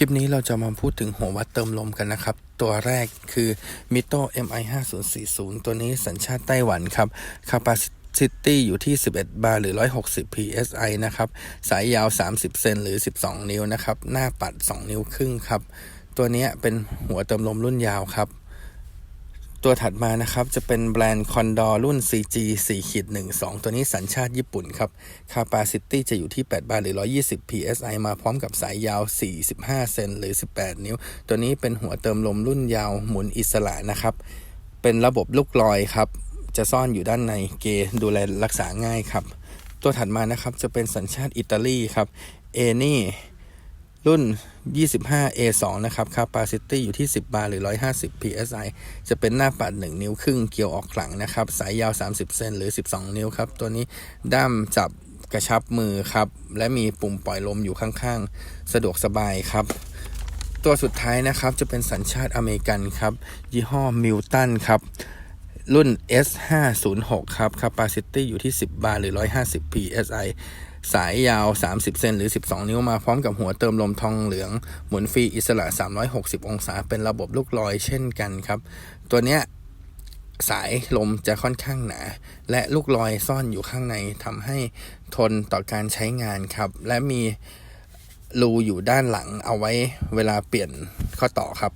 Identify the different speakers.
Speaker 1: ลิปนี้เราจะมาพูดถึงหัววัดเติมลมกันนะครับ ตัวแรกคือ Mito MI 5040ตัวนี้สัญชาติไต้หวันครับ Capacity อยู่ที่ 11 บาร์หรือ 160 psi นะครับ สายยาว 30 เซนหรือ 12 นิ้วนะครับ หน้าปัด 2 นิ้วครึ่งครับ ตัวนี้เป็นหัวเติมลมรุ่นยาวครับ ตัวถัดมานะครับ จะเป็นแบรนด์คอนดอร์รุ่น CG 4ขีด12 ตัวนี้สัญชาติญี่ปุ่นครับ Capacity จะอยู่ที่ 8 บาร์หรือ 120 psi มาพร้อมกับสายยาว 45 เซนหรือ 18 นิ้ว ตัวนี้เป็นหัวเติมลมรุ่นยาวหมุนอิสระนะครับ เป็นระบบลูกลอยครับ จะซ่อนอยู่ด้านในเกดูแลรักษาง่ายครับ ตัวถัดมานะครับจะเป็นสัญชาติอิตาลีครับเอนี่ รุ่น 25A2 นะครับ Capacity อยู่ที่ 10 บาร์หรือ 150 psi จะเป็นหน้าปัด 1 นิ้วครึ่งเกี่ยวออกหลังนะครับ สายยาว 30 เซนหรือ 12 นิ้วครับ ตัวนี้ด้ามจับกระชับมือครับ และมีปุ่มปล่อยลมอยู่ข้างๆ สะดวกสบายครับ ตัวสุดท้ายนะครับจะเป็นสัญชาติอเมริกันครับ ยี่ห้อมิลตันครับ รุ่น S506 ครับ Capacity อยู่ที่ 10 บาร์หรือ 150 psi สายยาว 30 เซนหรือ 12 นิ้วมาพร้อมกับหัวเติมลมทองเหลือง หมุนฟรีอิสระ 360 องศา เป็นระบบลูกลอยเช่นกันครับ ตัวเนี้ยสายลมจะค่อนข้างหนา และลูกลอยซ่อนอยู่ข้างในทำให้ทนต่อการใช้งานครับ และมีรูอยู่ด้านหลังเอาไว้เวลาเปลี่ยนข้อต่อครับ